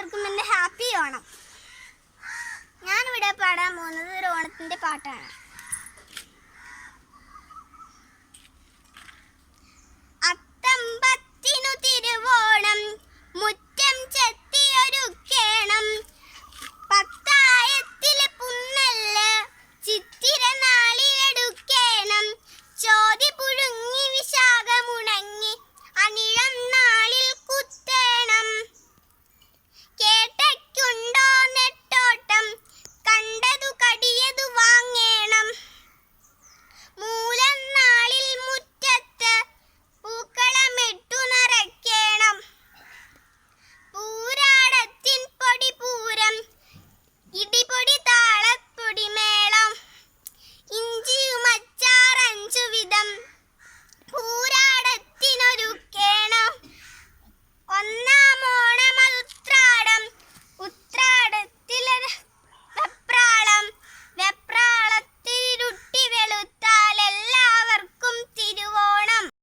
എല്ലാവർക്കും എന്റെ ഹാപ്പി ഓണം. ഞാനിവിടെ പാടാൻ പോകുന്നത് ഒരു ഓണത്തിന്റെ പാട്ടാണ്.